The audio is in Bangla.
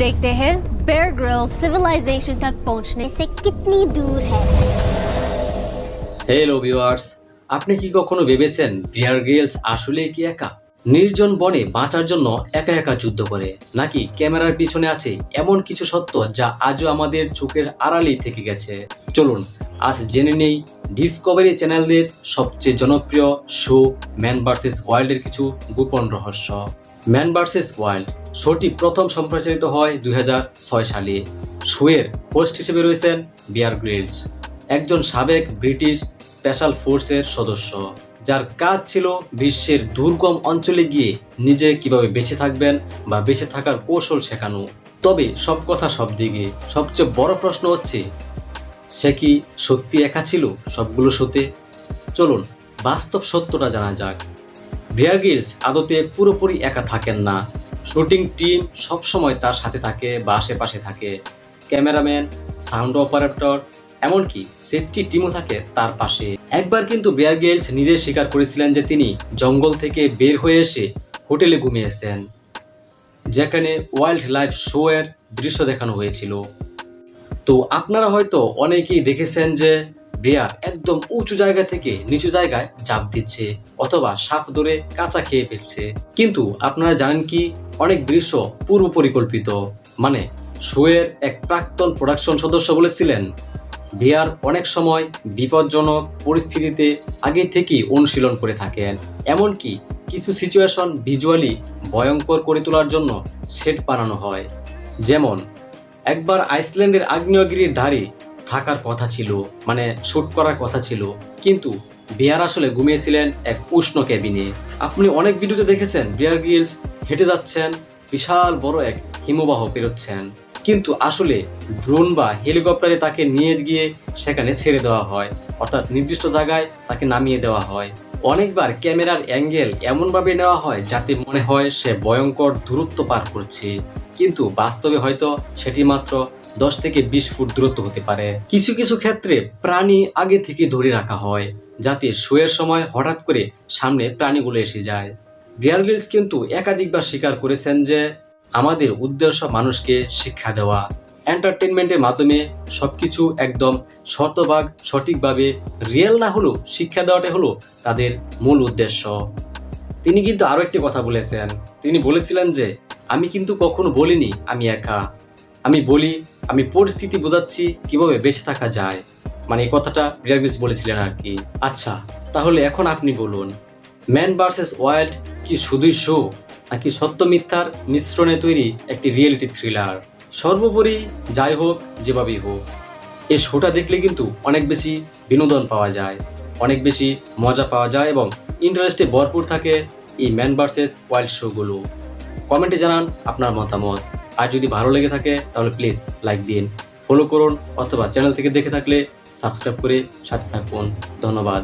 देखते हैं बेयर ग्रिल्स सिविलाइजेशन तक पहुंचने से कितनी दूर है হ্যালো ভিউয়ার্স আপনি কি কখনো ভেবেছেন বিয়ার গেলস আসলেই কি একা নির্জন বনে বাঁচার জন্য একা একা যুদ্ধ করে নাকি ক্যামেরার পিছনে আছে এমন কিছু সত্য যা আজও আমাদের চোখের আড়ালেই থেকে গেছে চলুন আজ জেনে নেই ডিসকভারি চ্যানেলদের সবচেয়ে জনপ্রিয় শো ম্যান ভার্সেস ওয়াইল্ডের কিছু গোপন রহস্য ম্যান ভার্সেস ওয়াইল্ড শোটি প্রথম সম্প্রচারিত হয় দুই হাজার ছয় সালে। শোয়ের হোস্ট হিসেবে রয়েছেন বিয়ার গ্রিলস, একজন সাবেক ব্রিটিশ স্পেশাল ফোর্সের সদস্য, যার কাজ ছিল বিশ্বের দুর্গম অঞ্চলে গিয়ে নিজে কীভাবে বেঁচে থাকবেন বা বেঁচে থাকার কৌশল শেখানো। তবে সব কথা সব দিকে। সবচেয়ে বড় প্রশ্ন হচ্ছে, সে কি সত্যি একা ছিল সবগুলো শোতে? চলুন, বাস্তব সত্যটা জানা যাক। বিয়ার গিলস আদতে পুরোপুরি একা থাকেন না। শুটিং টিম সবসময় তার সাথে থাকে বা আশেপাশে থাকে। ক্যামেরাম্যান, সাউন্ড অপারেটর, এমনকি সেফটি টিমও থাকে তার পাশে। একবার কিন্তু বেয়ার গেলস নিজে স্বীকার করেছিলেন যে তিনি জঙ্গল থেকে বের হয়ে এসে হোটেলে ঘুমিয়েছেন। যেখানে ওয়াইল্ড লাইফ শো এর দৃশ্য দেখানো হয়েছিল। তো আপনারা হয়তো অনেকেই দেখেছেন যে বেয়ার একদম উঁচু জায়গা থেকে নিচু জায়গায় চাপ দিচ্ছে অথবা সাপ ধরে কাঁচা খেয়ে ফেলছে। কিন্তু আপনারা জানেন কি? অনেক দৃশ্য পূর্ব পরিকল্পিত। মানে শোয়ের এক প্রাক্তন প্রোডাকশন সদস্য বলেছিলেন, বিয়ার অনেক সময় বিপজ্জনক পরিস্থিতিতে আগে থেকেই অনুশীলন করে থাকেন। এমনকি কিছু সিচুয়েশন ভিজুয়ালি ভয়ঙ্কর করে তোলার জন্য সেট বানানো হয়। যেমন, একবার আইসল্যান্ডের আগ্নেয়গিরির ধারে থাকার কথা ছিল মানে শ্যুট করার কথা ছিল, কিন্তু বিয়ার আসলে ঘুমিয়েছিলেন এক উষ্ণ ক্যাবিনে। আপনি অনেক ভিডিওতে দেখেছেন, বিয়ার গিলস হেঁটে যাচ্ছেন, বিশাল বড় এক হিমবাহ পেরোচ্ছেন। কিন্তু আসলে ড্রোন বা হেলিকপ্টারে তাকে নিয়ে গিয়ে সেখানে ছেড়ে দেওয়া হয়, অর্থাৎ নির্দিষ্ট জায়গায় তাকে নামিয়ে দেওয়া হয়। অনেকবার ক্যামেরার অ্যাঙ্গেল এমনভাবে নেওয়া হয় যাতে মনে হয় সে ভয়ঙ্কর দূরত্ব পার করছে। কিন্তু বাস্তবে হয়তো সেটি মাত্র দশ থেকে বিশ ফুট দূরত্ব হতে পারে। কিছু কিছু ক্ষেত্রে প্রাণী আগে থেকে ধরে রাখা হয়, যাতে শোয়ের সময় হঠাৎ করে সামনে প্রাণীগুলো এসে যায়। বিয়ার গ্রিলস কিন্তু একাধিকবার স্বীকার করেছেন যে, আমাদের উদ্দেশ্য মানুষকে শিক্ষা দেওয়া। এন্টারটেনমেন্টের মাধ্যমে সবকিছু একদম শতভাগ সঠিকভাবে রিয়েল না হলেও শিক্ষা দেওয়াটাই হলো তাদের মূল উদ্দেশ্য। তিনি কিন্তু আরও একটি কথা বলেছেন। তিনি বলেছিলেন যে, আমি কিন্তু কখনো বলিনি আমি একা। আমি বলি আমি পরিস্থিতি বোঝাচ্ছি কীভাবে বেঁচে থাকা যায়। মানে এই কথাটা রিয়ারবিস বলেছিলেন আর কি। আচ্ছা তাহলে এখন আপনি বলুন ম্যান ভার্সেস ওয়াইল্ড কি শুধুই শো নাকি সত্য মিথ্যার মিশ্রণে তৈরি একটি রিয়েলিটি থ্রিলার সর্বোপরি যাই হোক, যেভাবেই হোক। এই শোটা দেখলে কিন্তু অনেক বেশি বিনোদন পাওয়া যায়, অনেক বেশি মজা পাওয়া যায় এবং ইন্টারেস্টে ভরপুর থাকে এই ম্যান ভার্সেস ওয়াইল্ড শোগুলো কমেন্টে জানান আপনার মতামত। আর যদি ভালো লেগে থাকে, তাহলে প্লিজ লাইক দিন ফলো করুন, অথবা চ্যানেল থেকে দেখে থাকলে সাবস্ক্রাইব করে সাথে থাকুন। ধন্যবাদ।